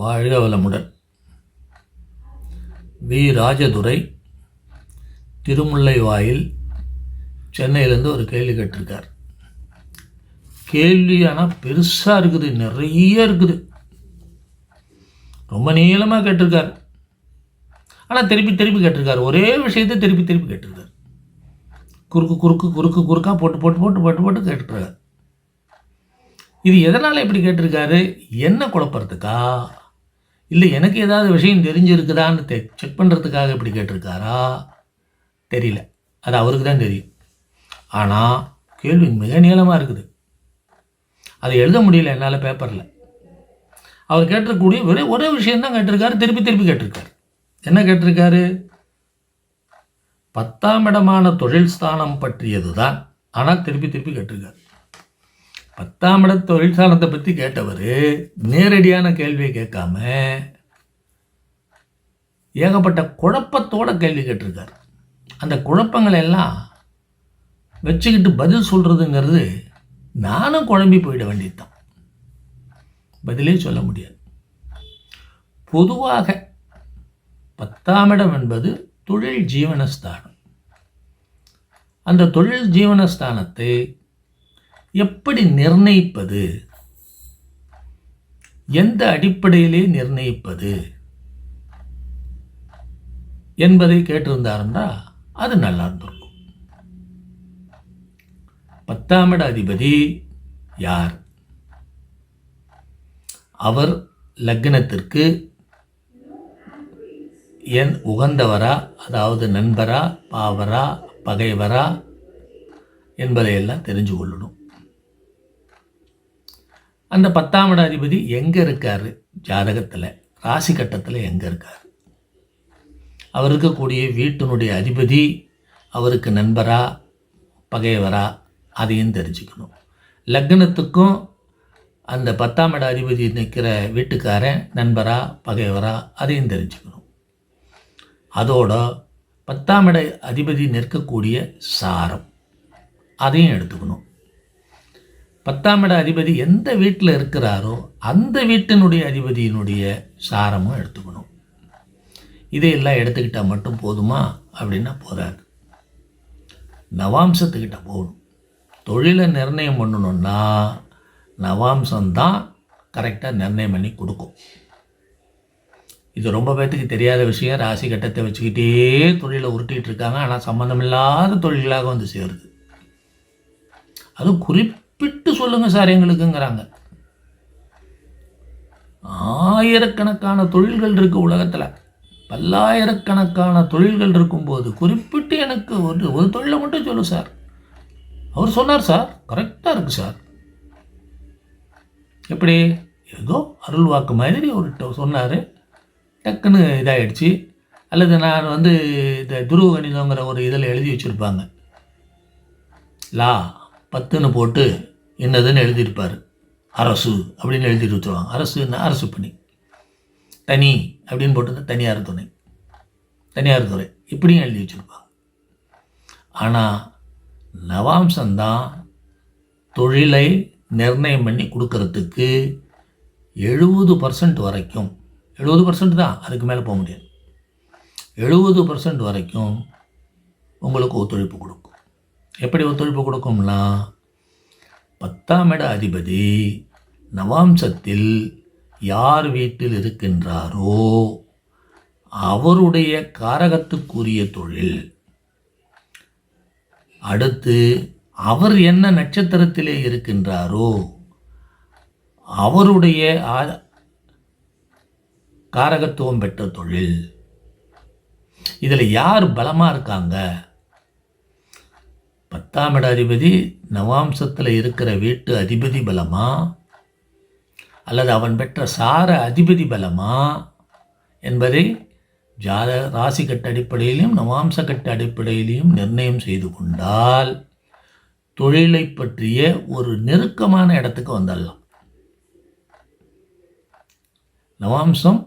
வாழ்க வளமுடன். வி. ராஜதுரை திருமுல்லை வாயில் சென்னையிலேருந்து ஒரு கேள்வி கேட்டிருக்கார். கேள்வி ஆனால் பெருசாக இருக்குது நிறைய இருக்குது. ரொம்ப நீளமாக கேட்டிருக்கார். ஆனால் திருப்பி திருப்பி கேட்டிருக்கார். ஒரே விஷயத்தை திருப்பி திருப்பி கேட்டிருக்கார். குறுக்கு குறுக்கு குறுக்கு குறுக்காக போட்டு போட்டு போட்டு போட்டு போட்டு கேட்டுருக்கார். இது எதனால் இப்படி கேட்டிருக்காரு? என்ன குழப்பறதுக்கா? இல்லை எனக்கு ஏதாவது விஷயம் தெரிஞ்சிருக்குதான்னு தெ செக் பண்ணுறதுக்காக இப்படி கேட்டிருக்காரா? தெரியல. அது அவருக்கு தான் தெரியும். ஆனால் கேள்வி மிக நீளமாக இருக்குது. அதை எழுத முடியல என்னால் பேப்பரில் அவர் கேட்டிருக்கக்கூடிய ஒரே ஒரே விஷயம்தான் கேட்டிருக்காரு திருப்பி திருப்பி கேட்டிருக்காரு. என்ன கேட்டிருக்காரு? பத்தாம் இடமான தொழில் ஸ்தானம் பற்றியது தான் ஆனால் திருப்பி திருப்பி கேட்டிருக்காரு. பத்தாம் இட தொழிற்சாலத்தை பற்றி கேட்டவர் நேரடியான கேள்வியை கேட்காம ஏகப்பட்ட குழப்பத்தோட கேள்வி கேட்டிருக்காரு. அந்த குழப்பங்களை எல்லாம் வச்சுக்கிட்டு பதில் சொல்கிறதுங்கிறது நானும் குழம்பி போயிட வேண்டியதுதான். பதிலே சொல்ல முடியாது. பொதுவாக பத்தாம் இடம் என்பது தொழில் ஜீவனஸ்தானம். அந்த தொழில் ஜீவனஸ்தானத்தை எப்படி நிர்ணயிப்பது? எந்த அடிப்படையிலே நிர்ணயிப்பது? என்பதை கேட்டிருந்தாருன்னா அது நல்லா இருந்திருக்கும். பத்தாம் இட அதிபதி யார்? அவர் லக்னத்திற்கு என் உகந்தவரா அதாவது நண்பரா பாவரா பகைவரா என்பதையெல்லாம் தெரிஞ்சு கொள்ளணும் அந்த பத்தாம் இட அதிபதி எங்கே இருக்கார்? ஜாதகத்தில் ராசி கட்டத்தில் எங்கே இருக்கார்? அவர் இருக்கக்கூடிய வீட்டினுடைய அதிபதி அவருக்கு நண்பரா பகைவரா அதையும் தெரிஞ்சுக்கணும். லக்னத்துக்கும் அந்த பத்தாம் இட அதிபதி நிற்கிற வீட்டுக்காரன் நண்பரா பகைவரா அதையும் தெரிஞ்சுக்கணும். அதோட பத்தாம் இட அதிபதி நிற்கக்கூடிய சாரம் அதையும் எடுத்துக்கணும். பத்தாம் இட அதிபதி எந்த வீட்டில் இருக்கிறாரோ அந்த வீட்டினுடைய அதிபதியினுடைய சாரமும் எடுத்துக்கணும். இதையெல்லாம் எடுத்துக்கிட்டால் மட்டும் போதுமா? அப்படின்னா போதாது. நவாம்சத்துக்கிட்ட போகணும். தொழிலை நிர்ணயம் பண்ணணுன்னா நவாம்சம்தான் கரெக்டாக நிர்ணயம் பண்ணி கொடுக்கும். இது ரொம்ப பேர்த்துக்கு தெரியாத விஷயம். ராசி கட்டத்தை வச்சுக்கிட்டே தொழிலை உருட்டிகிட்டு இருக்காங்க. ஆனால் சம்மந்தமில்லாத தொழில்களாக வந்து சேருது. அதுவும் ஒப்பிட்டு சொல்லுங்கள் சார் எங்களுக்குங்கிறாங்க. ஆயிரக்கணக்கான தொழில்கள் இருக்குது உலகத்தில். பல்லாயிரக்கணக்கான தொழில்கள் இருக்கும்போது குறிப்பிட்டு எனக்கு ஒரு ஒரு தொழிலை மட்டும் சொல்லு சார். அவர் சொன்னார் சார் கரெக்டாக இருக்குது சார். எப்படி? ஏதோ அருள் வாக்கு மாதிரி ஒரு சொன்னார். டக்குன்னு இதாகிடுச்சு அல்லது நான் வந்து இந்த துருவ கணிதங்கிற ஒரு இதில் எழுதி வச்சுருப்பாங்க. லா பத்துன்னு போட்டு என்னதுன்னு எழுதியிருப்பார். அரசு அப்படின்னு எழுதிட்டு வச்சுருவாங்க அரசுன்னா அரசு பணி. தனி அப்படின்னு போட்டு தனியார் துணை. தனியார் துறை. இப்படியும் எழுதி வச்சுருப்பாங்க. ஆனால் நவாம்சந்தான் தொழிலை நிர்ணயம் பண்ணி கொடுக்கறதுக்கு எழுபது பர்சன்ட் வரைக்கும் எழுபது பர்சன்ட் தான் அதுக்கு மேலே போக முடியாது. எழுபது பர்சன்ட் வரைக்கும் உங்களுக்கு ஒத்துழைப்பு கொடுக்கும். எப்படி ஒத்துழைப்பு கொடுக்கும்னா பத்தாம் இட அதிபதி நவாம்சத்தில் யார் வீட்டில் இருக்கின்றாரோ அவருடைய காரகத்துக்குரிய தொழில். அடுத்து அவர் என்ன நட்சத்திரத்திலே இருக்கின்றாரோ அவருடைய காரகத்துவம் பெற்ற தொழில். இதில் யார் பலமாக இருக்காங்க? பத்தாம் இட அதிபதி நவாம்சத்தில் இருக்கிற வீட்டு அதிபதி பலமா? அல்லது அவன் பெற்ற சார அதிபதி பலமா? என்பதை ஜாத ராசி கட்ட அடிப்படையிலும் நவாம்ச கட்ட அடிப்படையிலையும் நிர்ணயம் செய்து கொண்டால் தொழிலை பற்றிய ஒரு நெருக்கமான இடத்துக்கு வந்துடலாம். நவாம்சம்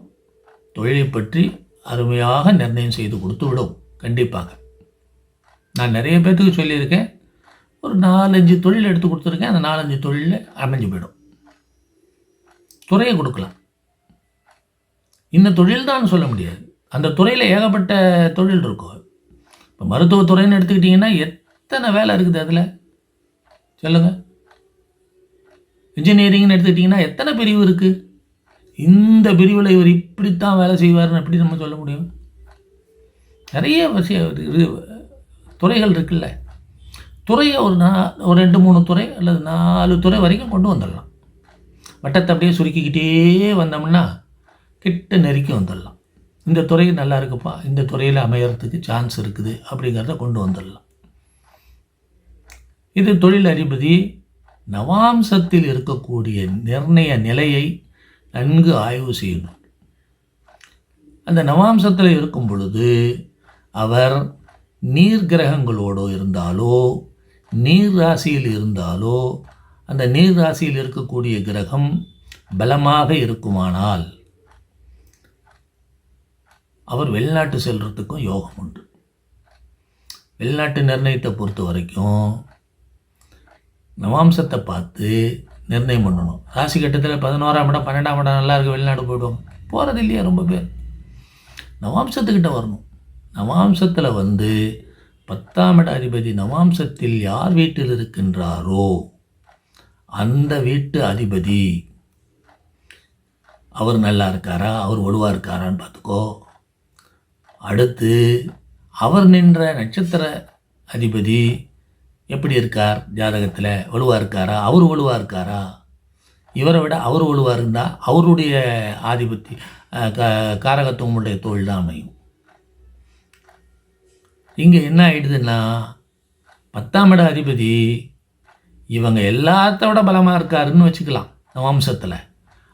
தொழிலை பற்றி அருமையாக நிர்ணயம் செய்து கொடுத்து விடும். கண்டிப்பாக. நான் நிறைய பேர்த்துக்கு சொல்லியிருக்கேன். ஒரு நாலஞ்சு தொழில் எடுத்து கொடுத்துருக்கேன். அந்த நாலஞ்சு தொழிலில் அமைஞ்சு போயிடும். துறையை கொடுக்கலாம். இந்த தொழில் தான் சொல்ல முடியாது. அந்த துறையில் ஏகப்பட்ட தொழில் இருக்கும் இப்போ மருத்துவத்துறைன்னு எடுத்துக்கிட்டிங்கன்னா எத்தனை வேலை இருக்குது அதில்? சொல்லுங்கள் இன்ஜினியரிங்னு எடுத்துக்கிட்டிங்கன்னா எத்தனை பிரிவு இருக்குது இந்த பிரிவில் இவர் இப்படித்தான் வேலை செய்வார்னு எப்படி நம்ம சொல்ல முடியும்? நிறைய விஷயம் இது துறைகள் இருக்குல்ல. துறையை ஒரு நா ஒரு ரெண்டு மூணு துறை அல்லது நாலு துறை வரைக்கும் கொண்டு வந்துடலாம். வட்டத்தை அப்படியே சுருக்கிக்கிட்டே வந்தோம்னா கிட்ட நெருக்கி வந்துடலாம். இந்த துறை நல்லா இருக்குப்பா இந்த துறையில் அமையறதுக்கு சான்ஸ் இருக்குது அப்படிங்கிறத கொண்டு வந்துடலாம். இது தொழில் அதிபதி நவாம்சத்தில் இருக்கக்கூடிய நிர்ணய நிலையை நன்கு ஆய்வு செய்யணும். அந்த நவாம்சத்தில் இருக்கும் பொழுது அவர் நீர் கிரகங்களோடு இருந்தாலோ நீர் ராசியில் இருந்தாலோ அந்த நீர் ராசியில் இருக்கக்கூடிய கிரகம் பலமாக இருக்குமானால் அவர் வெளிநாட்டு செல்றதுக்கும் யோகம் உண்டு. வெளிநாட்டு நிர்ணயத்தை பொறுத்த வரைக்கும் நவாம்சத்தை பார்த்து நிர்ணயம் பண்ணணும். ராசி கட்டத்தில் பதினோராம் இடம் பன்னெண்டாம் இடம் நல்லா இருக்கு வெளிநாடு போயிடுவாங்க. போகிறது இல்லையா ரொம்ப பேர். நவாம்சத்துக்கிட்ட வரணும். நவாம்சத்தில் வந்து பத்தாம் இட அதிபதி நவாம்சத்தில் யார் வீட்டில் இருக்கின்றாரோ அந்த வீட்டு அதிபதி. அவர் நல்லா இருக்காரா? அவர் ஒழுவாக இருக்காரான்னு பார்த்துக்கோ. அடுத்து அவர் நின்ற நட்சத்திர அதிபதி எப்படி இருக்கார்? ஜாதகத்தில் வலுவாக இருக்காரா? அவர் வலுவாக இருக்காரா? இவரை விட அவர் வலுவாக இருந்தால் அவருடைய ஆதிபத்தி க காரகத்துவமுடைய தொழில் தான் அமையும். இங்கே என்ன ஆயிடுதுன்னா பத்தாம் இட அதிபதி இவங்க எல்லாத்தோட பலமாக இருக்காருன்னு வச்சுக்கலாம் வம்சத்தில்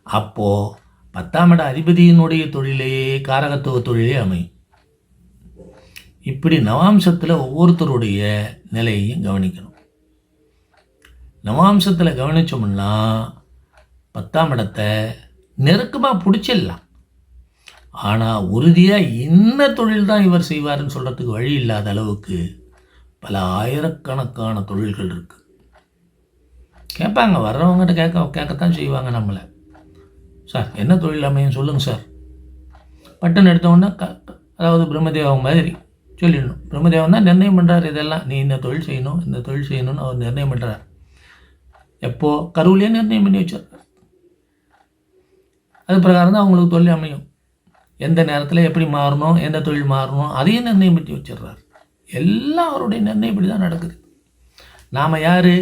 அப்போது பத்தாம் இட அதிபதியினுடைய தொழிலே காரகத்துவ தொழிலே அமையும். இப்படி நவாம்சத்தில் ஒவ்வொருத்தருடைய நிலையையும் கவனிக்கணும். நவாம்சத்தில் கவனித்தோம்னா பத்தாம் இடத்தை நெருக்கமாக பிடிச்சிடலாம். ஆனால் உறுதியாக என்ன தொழில் தான் இவர் செய்வாருன்னு சொல்கிறதுக்கு வழி இல்லாத அளவுக்கு பல ஆயிரக்கணக்கான தொழில்கள் இருக்குது கேட்பாங்க வர்றவங்ககிட்ட கேட்க கேட்கத்தான் செய்வாங்க நம்மளை. சார் என்ன தொழில் அமையும் சொல்லுங்கள் சார். பட்டன் எடுத்தோன்னா க அதாவது பிரம்மதேவம் மாதிரி சொல்லிடணும். பிரம்மதேவன் தான் நிர்ணயம் பண்ணுறாரு இதெல்லாம். நீ இந்த தொழில் செய்யணும் இந்த தொழில் செய்யணும்னு அவர் நிர்ணயம் பண்ணுறாரு எப்போது கருவிலேயே நிர்ணயம் பண்ணி வச்சிருக்காரு. அது பிரகாரம் தான் அவங்களுக்கு தொழில் அமையும். எந்த நேரத்தில் எப்படி மாறணும் எந்த தொழில் மாறணும் அதையும் நிர்ணயம் பண்ணி வச்சிடுறாரு. எல்லாம் அவருடைய நிர்ணயப்படி தான் நடக்குது. நாம் யார்?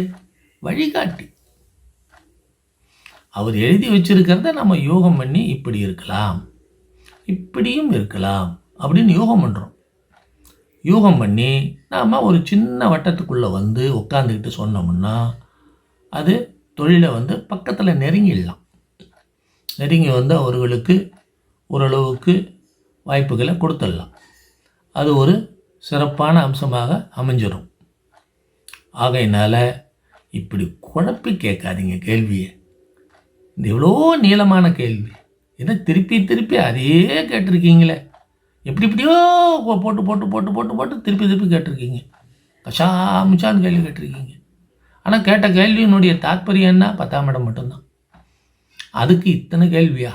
வழிகாட்டி. அவர் எழுதி வச்சிருக்கிறத நம்ம யோகம் பண்ணி இப்படி இருக்கலாம் இப்படியும் இருக்கலாம் அப்படின்னு யோகம் பண்ணுறோம் யோகம் பண்ணி நாம் ஒரு சின்ன வட்டத்துக்குள்ளே வந்து உட்காந்துக்கிட்டு சொன்னோம்னா அது தொழிலை வந்து பக்கத்தில் நெருங்கிடலாம். நெருங்கி வந்து அவர்களுக்கு ஓரளவுக்கு வாய்ப்புகளை கொடுத்துடலாம். அது ஒரு சிறப்பான அம்சமாக அமைஞ்சிடும். ஆகையினால் இப்படி குழப்பி கேட்காதீங்க கேள்வியை. இந்த எவ்வளோ நீளமான கேள்வி. என்ன திருப்பி திருப்பி அதையே கேட்டிருக்கீங்களே? எப்படி இப்படியோ போட்டு போட்டு போட்டு போட்டு போட்டு திருப்பி திருப்பி கேட்டிருக்கீங்க. கஷாமிச்சான்னு கேள்வி கேட்டிருக்கீங்க. ஆனால் கேட்ட கேள்வியினுடைய தாற்பயம் என்ன? பத்தாம் இடம் மட்டும்தான். அதுக்கு இத்தனை கேள்வியா?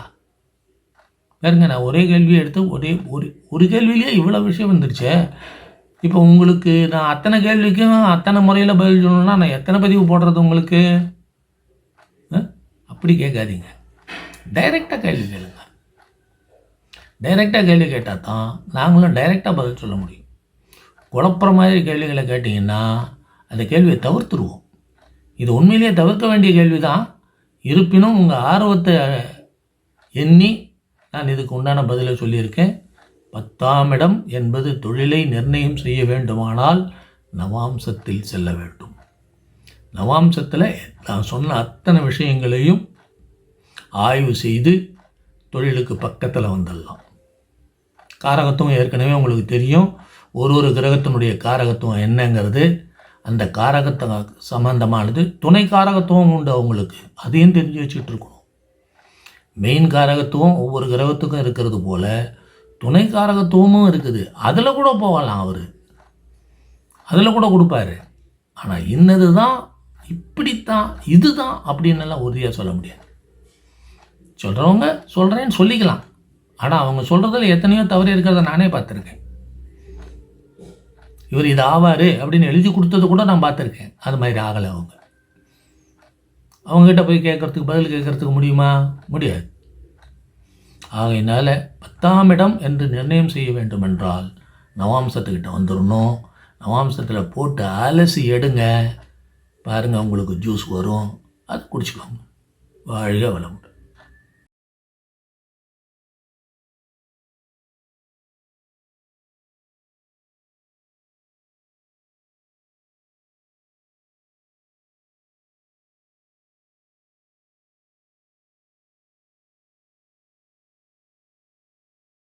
பாருங்க நான் ஒரே கேள்வியை எடுத்து ஒரே ஒரு ஒரு கேள்வியிலே இவ்வளோ விஷயம் வந்துருச்சு. இப்போ உங்களுக்கு நான் அத்தனை கேள்விக்கும் அத்தனை முறையில் பதில் சொல்லணும்னா நான் எத்தனை பதிவு போடுறது உங்களுக்கு? ஆ? அப்படி கேட்காதீங்க. டைரெக்டாக கேள்வி கேளுங்க. டைரெக்டாக கேள்வி கேட்டால் தான் நாங்களும் டைரெக்டாக பதில் சொல்ல முடியும். குழப்புற மாதிரி கேள்விகளை கேட்டிங்கன்னா அந்த கேள்வியை தவிர்த்துருவோம். இது உண்மையிலேயே தவிர்க்க வேண்டிய கேள்வி தான் இருப்பினும் உங்கள் ஆர்வத்தை எண்ணி நான் இதுக்கு உண்டான பதிலை சொல்லியிருக்கேன். பத்தாம் இடம் என்பது தொழிலை நிர்ணயம் செய்ய வேண்டுமானால் நவாம்சத்தில் செல்ல வேண்டும். நவாம்சத்தில் நான் சொன்ன அத்தனை விஷயங்களையும் ஆய்வு செய்து தொழிலுக்கு பக்கத்தில் வந்துடலாம். காரகத்துவம் ஏற்கனவே உங்களுக்கு தெரியும். ஒரு ஒரு கிரகத்தினுடைய காரகத்துவம் என்னங்கிறது அந்த காரகத்தை சம்பந்தமானது துணை காரகத்துவம் உண்டு அவங்களுக்கு. அதையும் தெரிஞ்சு வச்சுட்டு இருக்கணும். மெயின் காரகத்துவம் ஒவ்வொரு கிரகத்துக்கும் இருக்கிறது போல துணை காரகத்துவமும் இருக்குது. அதில் கூட போகலாம் அவர். அதில் கூட கொடுப்பாரு. ஆனால் இன்னது தான் இப்படித்தான் இதுதான் அப்படின்னுலாம் உறுதியாக சொல்ல முடியாது. சொல்கிறவங்க சொல்கிறேன்னு சொல்லிக்கலாம். ஆனால் அவங்க சொல்கிறதுல எத்தனையோ தவறு இருக்கிறத நானே பார்த்துருக்கேன். இவர் இது ஆவார் அப்படின்னு எழுதி கொடுத்தது கூட நான் பார்த்துருக்கேன். அது மாதிரி ஆகலை அவங்க. அவங்ககிட்ட போய் கேட்குறதுக்கு பதில் கேட்குறதுக்கு முடியுமா? முடியாது. ஆகையினால பத்தாம் இடம் என்று நிர்ணயம் செய்ய வேண்டுமென்றால் நவாம்சத்துக்கிட்ட வந்துடணும் நவாம்சத்தில் போட்டு அலசி எடுங்க. பாருங்கள் உங்களுக்கு ஜூஸ் வரும். அது குடிச்சுக்கோங்க. வாழ்க வளமுடன்.